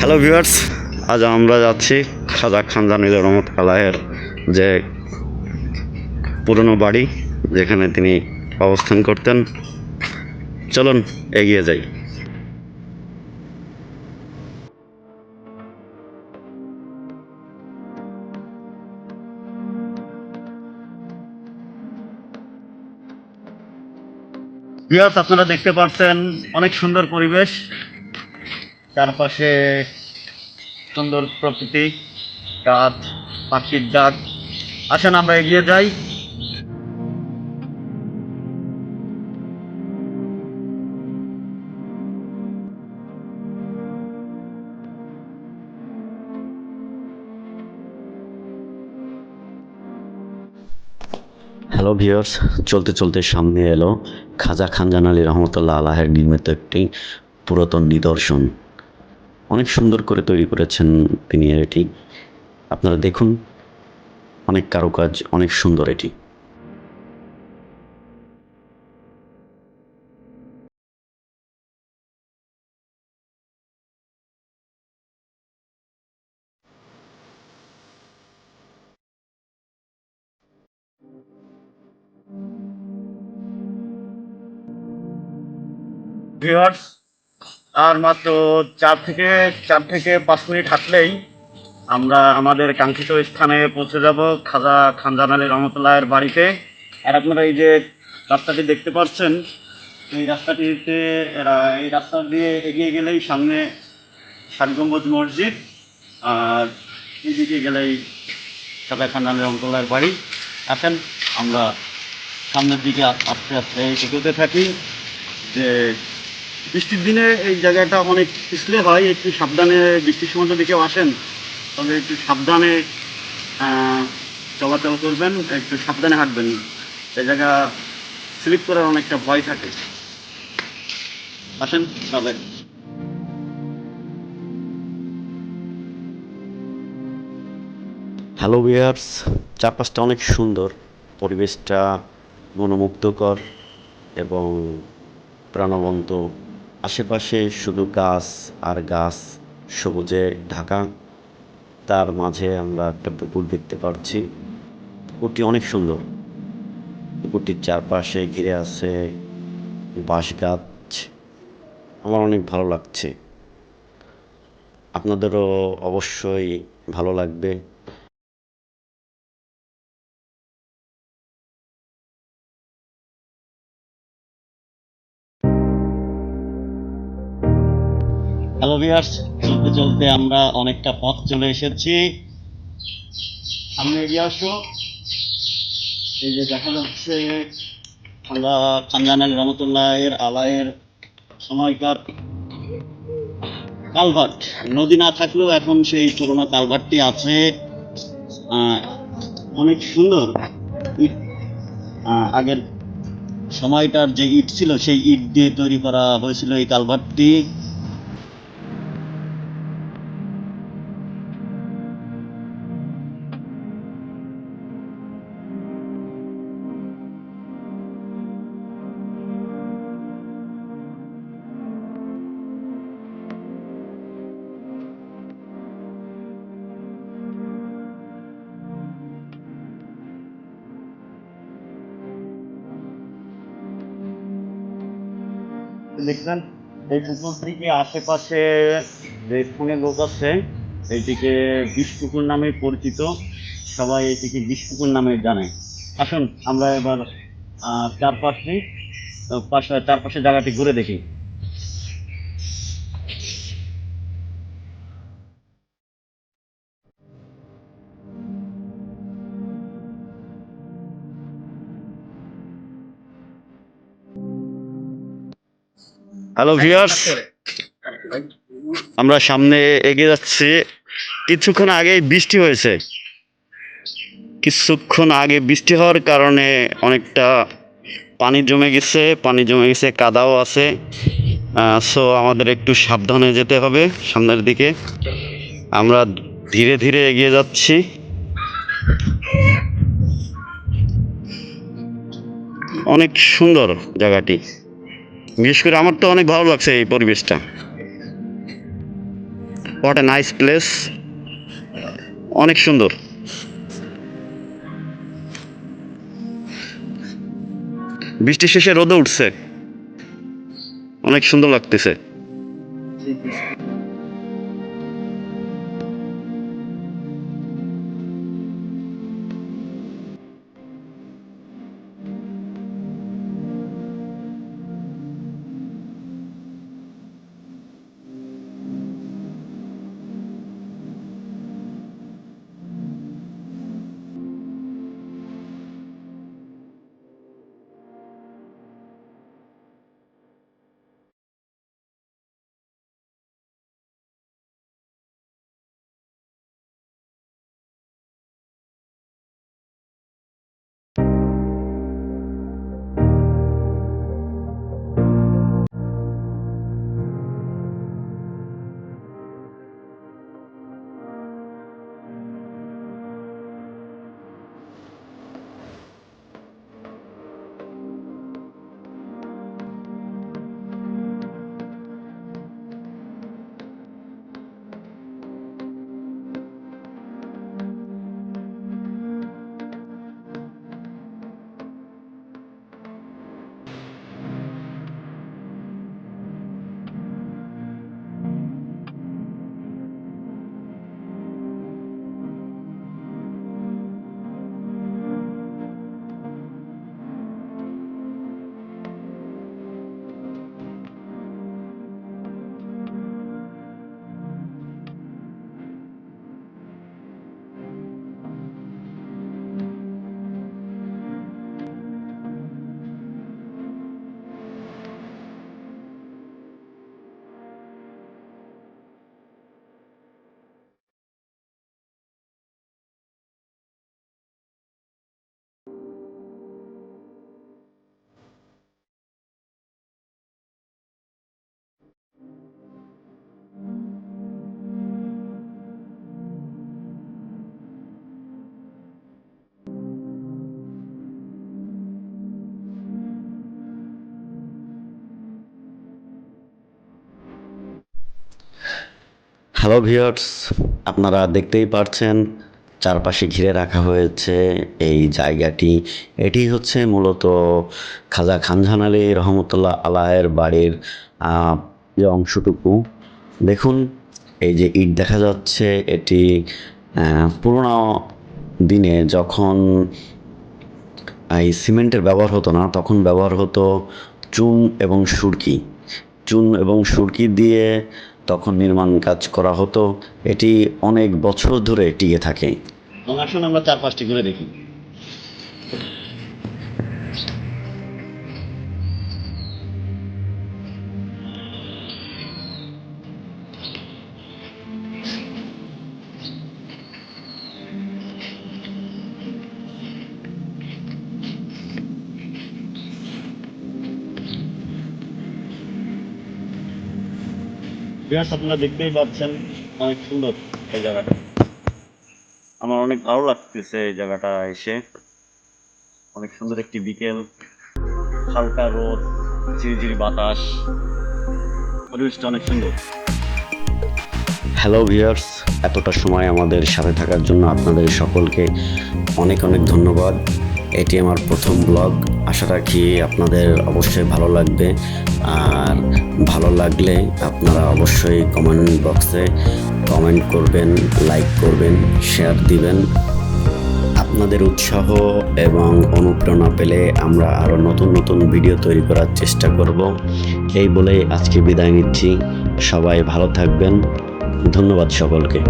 Hello viewers আজ আমরা যাচ্ছি খাজা খানজানির রহমত কালাহের যে পুরনো বাড়ি, যেখানে তিনি অবস্থান করতেন। চলুন, এগিয়ে যাই। আপনারা দেখতে পাচ্ছেন অনেক সুন্দর পরিবেশ। চারপাশে সুন্দর প্রকৃতি, গাছ, পাখির ডাক। আসেন, আমরা এগিয়ে যাই। হ্যালো ভিউয়ার্স চলতে চলতে সামনে এলো খাজা খানজান আলী রহমতুল্লাহ আলাহের নির্মিত একটি পুরাতন নিদর্শন। অনেক সুন্দর করে তৈরি করেছেন তিনি এটি। আপনারা দেখুন, অনেক কারুকাজ, অনেক সুন্দর এটি। ভিউয়ার্স আর মাত্র চার থেকে চার থেকে পাঁচ মিনিট হাঁটলেই আমরা আমাদের কাঙ্ক্ষিত স্থানে পৌঁছে যাব খাজা খানজান আলী রহমতুল্লাহের বাড়িতে। আর আপনারা এই যে রাস্তাটি দেখতে পাচ্ছেন, এই রাস্তাটিতে এই রাস্তা দিয়ে এগিয়ে গেলেই সামনে ষাট মসজিদ, আর এদিকে গেলেই খাজা খানজান আলী রহমতুল্লাহের বাড়ি। আসেন, আমরা সামনের দিকে আস্তে আস্তে এগোতে থাকি যে বৃষ্টির দিনে এই জায়গাটা অনেক পিছলে হয়, একটু সাবধানে বৃষ্টির সময় যদি কেউ আসেন তবে একটু সাবধানে চলাচল করবেন, একটু সাবধানে হাঁটবেন। এই জায়গা স্লিপ করার অনেকটা ভয় থাকে। আসেন তবে হ্যালো বিয়ার্স চারপাশটা অনেক সুন্দর। পরিবেশটা মনোমুগ্ধকর এবং প্রাণবন্ত আশেপাশে শুধু গাছ আর গাছ সবুজে ঢাকা। তার মাঝে আমরা একটা পুকুর দেখতে পাচ্ছি। পুকুরটি অনেক সুন্দর। পুকুরটির চারপাশে ঘিরে আছে বাঁশ গাছ আমার অনেক ভালো লাগছে। আপনাদেরও অবশ্যই ভালো লাগবে। হ্যালো ভিউয়ার্স চলতে চলতে আমরা অনেকটা পথ চলে এসেছি। সামনে এগিয়ে আসো। এই যে দেখা যাচ্ছে, আমরা খানজান আলী রহমতুল্লাহের আলায়ের সময়কার কালভার্ট। নদী না থাকলেও এখন সেই পুরোনো কালভার্টটি আছে। অনেক সুন্দর ইট আগের সময়টার যে ইট ছিল, সেই ইট দিয়ে তৈরি করা হয়েছিল এই কালভার্টটি। দেখলেন এই পুকুর থেকে আশেপাশে যে স্থানীয় লোক আছে এইটিকে বিষপুকুর নামে পরিচিত। সবাই এটিকে বিষপুকুর নামে জানে। আসুন আমরা এবার চারপাশে পাশে চারপাশে জায়গাটি ঘুরে দেখি। হ্যালো ভিউয়ার্স আমরা সামনে এগিয়ে যাচ্ছি। কিছুক্ষণ আগে বৃষ্টি হয়েছে। কিছুক্ষণ আগে বৃষ্টি হওয়ার কারণে অনেকটা পানি জমে গেছে পানি জমে গেছে কাদাও আছে। সো আমাদের একটু সাবধানে যেতে হবে সামনের দিকে। আমরা ধীরে ধীরে এগিয়ে যাচ্ছি। অনেক সুন্দর জায়গাটি। বিশেষ করে আমার তো অনেক ভালো লাগছে এই পরিবেশটা। হোয়াট এ নাইস প্লেস অনেক সুন্দর। বৃষ্টি শেষে রোদে উঠছে। অনেক সুন্দর লাগতেছে। হ্যালো ভিউয়ার্স, আপনারা দেখতেই পারছেন, চারপাশে ঘিরে রাখা হয়েছে এই জায়গাটি। এটি হচ্ছে মূলত খাজা খানজাহান আলী রহমতুল্লাহ আলাহের বাড়ির যে অংশটুকু। দেখুন, এই যে ইট দেখা যাচ্ছে, এটি পুরোনো দিনে যখন এই সিমেন্টের ব্যবহার হতো না, তখন ব্যবহার হতো চুন এবং সুরকি। চুন এবং সুরকি দিয়ে তখন নির্মাণ কাজ করা হতো। এটি অনেক বছর ধরে টিকে থাকে। আসুন আমরা চার পাঁচটি ঘুরে দেখি। বিহার আপনারা দেখতেই পাচ্ছেন, অনেক সুন্দর এই জায়গাটা। আমার অনেক ভালো লাগতেছে এই জায়গাটা এসে। অনেক সুন্দর একটি বিকেল, হালকা রোদ, ঝিরিঝিরি বাতাস, পরিবেশটা অনেক সুন্দর। হ্যালো ভিউয়ার্স এতটা সময় আমাদের সাথে থাকার জন্য আপনাদের সকলকে অনেক অনেক ধন্যবাদ। এটি আমার প্রথম ব্লগ আশা রাখি আপনাদের অবশ্যই ভালো লাগবে। আর ভালো লাগলে আপনারা অবশ্যই কমেন্ট বক্সে কমেন্ট করবেন লাইক করবেন শেয়ার দিবেন। আপনাদের উৎসাহ এবং অনুপ্রেরণা পেলে আমরা আরও নতুন নতুন ভিডিও তৈরি করার চেষ্টা করব। এই বলেই আজকে বিদায় নিচ্ছি। সবাই ভালো থাকবেন। ধন্যবাদ সকলকে।